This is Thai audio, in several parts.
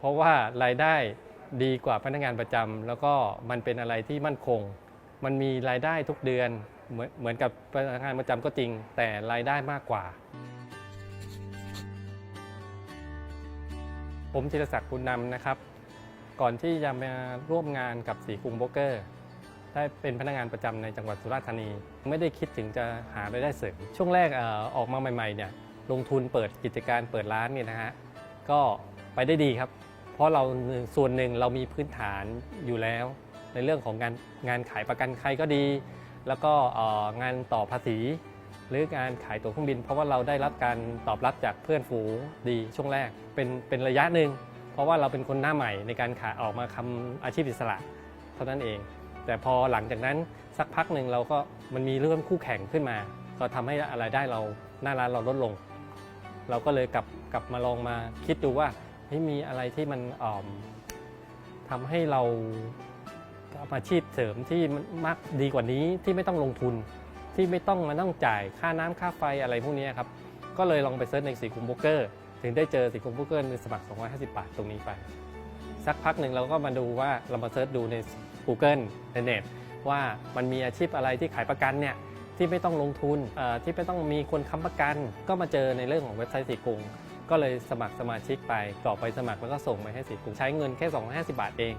เพราะว่ารายได้ดีกว่าพนักงานประจำแล้วก็มันเป็นอะไรที่มั่นคง มันมีรายได้ทุกเดือนเหมือนเหมือนกับพนักงานประจำก็จริง แต่รายได้มากกว่า ผมธีรศักดิ์คุณนำนะครับ ก่อนที่จะมาร่วมงานกับสีกรุงโบรกเกอร์ได้เป็นพนักงานประจำในจังหวัดสุราษฎร์ธานี ไม่ได้คิดถึงจะหารายได้เสริมช่วงแรกอออกมาใหม่ๆเนี่ยลงทุนเปิดกิจการเปิดร้านเนี่ยนะฮะก็ไปได้ดีครับ ราะเราส่วนหนึ่งเรามีพื้นฐานอยู่แล้ว ในเรื่องของงานงานขายประกันภัยก็ดี แล้วก็งานต่อภาษี หรืองานขายตั๋วเครื่องบิน เพราะว่าเราได้รับการตอบรับจากเพื่อนฝูงดีช่วงแรกเป็นเป็นระยะหนึ่งเพราะว่าเราเป็นคนหน้าใหม่ในการขายออกมาทำอาชีพอิสระเท่านั้นเอง แต่พอหลังจากนั้นสักพักหนึ่งเราก็มันมีเรื่องคู่แข่งขึ้นมา ก็ทำให้รายได้เราหน้าร้านเราลดลง เราก็เลยกลับกลับมาลองมาคิดดูว่า เฮ้ยมีอะไรที่มันอ่อมทำให้เราทำอาชีพเสริมที่มันมากดีกว่านี้ที่ไม่ต้องลงทุน ที่ไม่ต้องมาต้องจ่ายค่าน้ำค่าไฟอะไรพวกนี้ครับ ก็เลยลองไปเซิร์ชในสีคุมโบเกอร์ ถึงได้เจอสีคุมโบเกอร์ในสมัคร 250 บาทตรงนี้ไป สักพักหนึ่งเราก็มาดูว่าเรามาเซิร์ชดูใน Google ในเน็ตว่ามันมีอาชีพอะไรที่ขายประกันเนี่ยที่ไม่ต้องลงทุนที่ไม่ต้องมีคนค้ำประกัน ก็มาเจอในเรื่องของเว็บไซต์สีกรุง ก็เลยสมัครสมาชิกไปกรอกไปสมัครแล้วก็ส่งไปให้สีกรุงใช้เงินแค่ 250 บาทเอง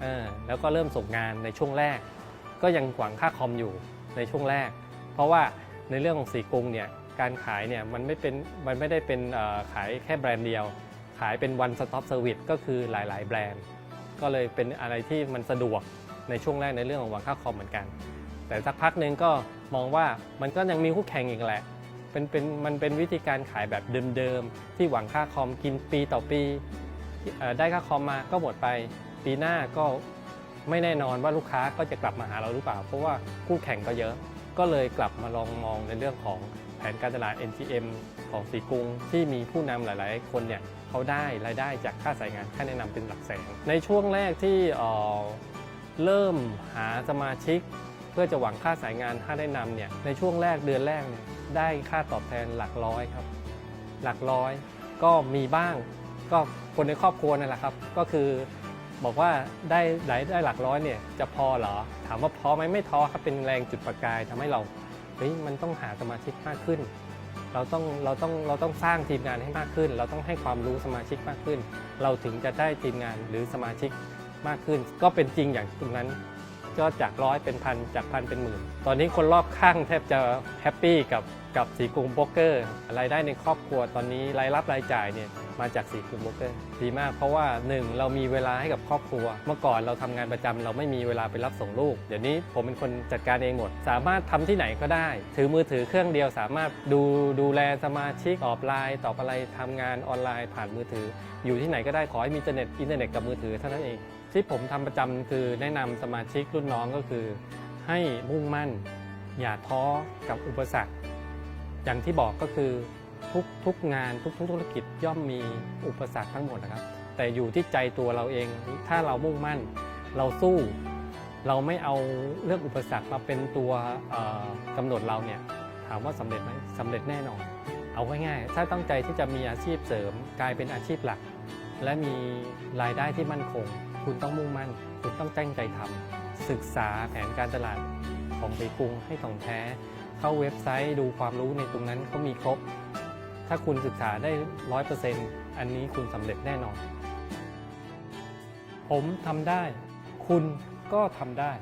เออแล้วก็เริ่มส่งงานในช่วงแรก ก็ยังหวังค่าคอมอยู่ในช่วงแรก เพราะว่าในเรื่องของสีกรุงเนี่ยการขายเนี่ยมันไม่เป็นมันไม่ได้เป็นขายแค่แบรนด์เดียว ขายเป็น one stop service ก็คือหลาย ๆ แบรนด์ ก็เลยเป็นอะไรที่มันสะดวกในช่วงแรกในเรื่องของหวังค่าคอมเหมือนกัน แต่สักพักหนึ่งก็มองว่ามันก็ยังมีคู่แข่งอีกแหละ เป็นเป็นมันเป็นวิธีการขายแบบเดิมๆ ที่หวังค่าคอมกินปีต่อปีได้ค่าคอมมาก็หมดไปปีหน้าก็ไม่แน่นอนว่าลูกค้าก็จะกลับมาหาเราหรือเปล่า เพราะว่าคู่แข่งก็เยอะ ก็เลยกลับมาลองมองในเรื่องของแผนการตลาด NGM ของสีกรุงที่มีผู้นำหลายๆ คนเนี่ยเขาได้รายได้จากค่าสายงานค่าแนะนำเป็นหลักแสนในช่วงแรกที่เเริ่มหาสมาชิก พื่อจะหวังค่าสายงานค่าแนะนำเนี่ยในช่วงแรกเดือนแรกเนี่ยได้ค่าตอบแทนหลักร้อยครับ หลักร้อยก็มีบ้าง ก็คนในครอบครัวนั่นแหละครับ ก็คือบอกว่าได้รายได้หลักร้อยเนี่ยจะพอเหรอ ถามว่าพอไหมไม่ท้อครับเป็นแรงจุดประกายทำให้เราเฮ้ยมันต้องหาสมาชิกมากขึ้น เราต้องเราต้องเราต้องสร้างทีมงานให้มากขึ้น เราต้องให้ความรู้สมาชิกมากขึ้น เราถึงจะได้ทีมงานหรือสมาชิกมากขึ้น ก็เป็นจริงอย่างตรงนั้น ก็จากร้อยเป็นพันจากพันเป็นหมื่น ตอนนี้คนรอบข้างแทบจะแฮปปี้กับกับสีกรุงโบรกเกอร์รายได้ในครอบครัวตอนนี้รายรับรายจ่ายเนี่ย มาจากสีกรุงโบเกอร์ดีมากเพราะว่าหนึ่งเรามีเวลาให้กับครอบครัว เมื่อก่อนเราทำงานประจำเราไม่มีเวลาไปรับส่งลูก เดี๋ยวนี้ผมเป็นคนจัดการเองหมด สามารถทำที่ไหนก็ได้ ถือมือถือเครื่องเดียวสามารถดูดูแลสมาชิกตอบไลน์ตอบอะไรทำงานออนไลน์ผ่านมือถือ อยู่ที่ไหนก็ได้ขอให้มีอินเทอร์เน็ตอินเทอร์เน็ตกับมือถือเท่านั้นเอง ที่ผมทำประจำคือแนะนำสมาชิกรุ่นน้องก็คือ ให้มุ่งมั่น อย่าท้อกับอุปสรรค อย่างที่บอกก็คือ ทุกทุกงานทุกทุกธุรกิจย่อมมีอุปสรรคทั้งหมดนะครับ แต่อยู่ที่ใจตัวเราเอง ถ้าเรามุ่งมั่น เราสู้ เราไม่เอาเรื่องอุปสรรคมาเป็นตัวเอ่อกำหนดเราเนี่ยถามว่าสำเร็จไหมสำเร็จแน่นอน เอาง่ายๆถ้าตั้งใจที่จะมีอาชีพเสริม กลายเป็นอาชีพหลัก และมีรายได้ที่มั่นคง คุณต้องมุ่งมั่น คุณต้องตั้งใจทำศึกษาแผนการตลาดของสีกรุงให้ถ่องแท้ เข้าเว็บไซต์ดูความรู้ในตรงนั้นเขามีครบ ถ้าคุณศึกษาได้ร้อยเปอร์เซ็นต์อันนี้คุณสำเร็จแน่นอน ผมทำได้ คุณก็ทำได้